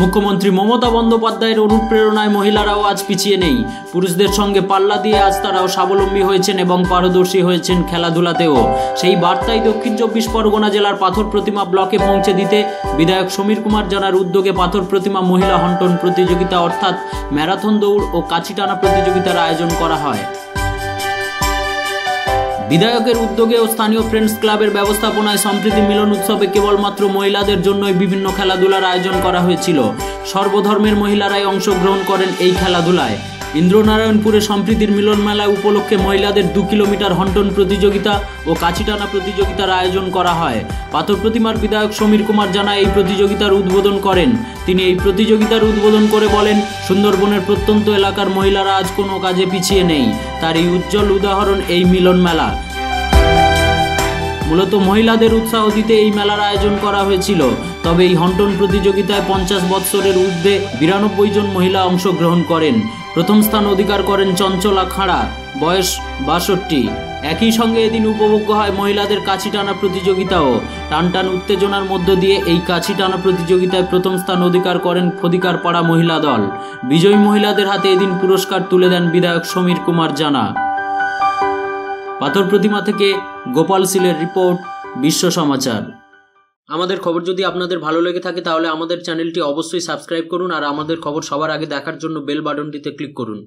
মুখ্যমন্ত্রী মমতা বন্দ্যোপাধ্যায়ের অনুপ্রেরণায় মহিলারাও আজ পিছিয়ে নেই। পুরুষদের সঙ্গে পাল্লা দিয়ে আজ তারাও স্বাবলম্বী হয়েছেন এবং পারদর্শী হয়েছেন খেলাধুলাতেও। সেই বার্তাই দক্ষিণ চব্বিশ পরগনা জেলার পাথর প্রতিমা ব্লকে পৌঁছে দিতে বিধায়ক সমীর কুমার জানার উদ্যোগে পাথর প্রতিমা মহিলা হন্টন প্রতিযোগিতা অর্থাৎ ম্যারাথন দৌড় ও কাছিটানা প্রতিযোগিতার আয়োজন করা হয়। বিধায়কের উদ্যোগে ও স্থানীয় ফ্রেন্ডস ক্লাবের ব্যবস্থাপনায় সম্প্রীতি মিলন উৎসবে কেবলমাত্র মহিলাদের জন্যই বিভিন্ন খেলাধুলার আয়োজন করা হয়েছিল। সর্বধর্মের মহিলারাই অংশগ্রহণ করেন এই খেলাধুলায়। ইন্দ্রনারায়ণপুরে সম্প্রীতির মিলন মেলায় উপলক্ষে মহিলাদের দু কিলোমিটার হন্টন প্রতিযোগিতা ও কাছিটানা প্রতিযোগিতার আয়োজন করা হয়। পাথর প্রতিমার বিধায়ক সমীর কুমার জানা এই প্রতিযোগিতার উদ্বোধন করেন। তিনি এই প্রতিযোগিতার উদ্বোধন করে বলেন, সুন্দরবনের প্রত্যন্ত এলাকার মহিলারা আজ কোনো কাজে পিছিয়ে নেই। তার এই উজ্জ্বল উদাহরণ এই মিলন মেলা মূলত মহিলাদের উৎসাহ দিতে এই মেলার আয়োজন করা হয়েছিল। তবে এই হন্টন প্রতিযোগিতায় পঞ্চাশ বৎসরের ঊর্ধ্বে বিরানব্বই জন মহিলা অংশগ্রহণ করেন। প্রথম স্থান অধিকার করেন চঞ্চলা খাড়া, বয়স বাষট্টি। একই সঙ্গে এদিন উপভোগ্য হয় মহিলাদের কাছি টানা প্রতিযোগিতাও। টানটান উত্তেজনার মধ্য দিয়ে এই কাছি টানা প্রতিযোগিতায় প্রথম স্থান অধিকার করেন ফদিকার পাড়া মহিলা দল। বিজয়ী মহিলাদের হাতে এদিন পুরস্কার তুলে দেন বিধায়ক সমীর কুমার জানা। পাথর প্রতিমা থেকে গোপাল সিলের রিপোর্ট, বিশ্ব সমাচার। আমাদের খবর যদি আপনাদের ভালো লেগে থাকে তাহলে আমাদের চ্যানেলটি অবশ্যই সাবস্ক্রাইব করুন আর আমাদের খবর সবার আগে দেখার জন্য বেল বাটনটিতে ক্লিক করুন।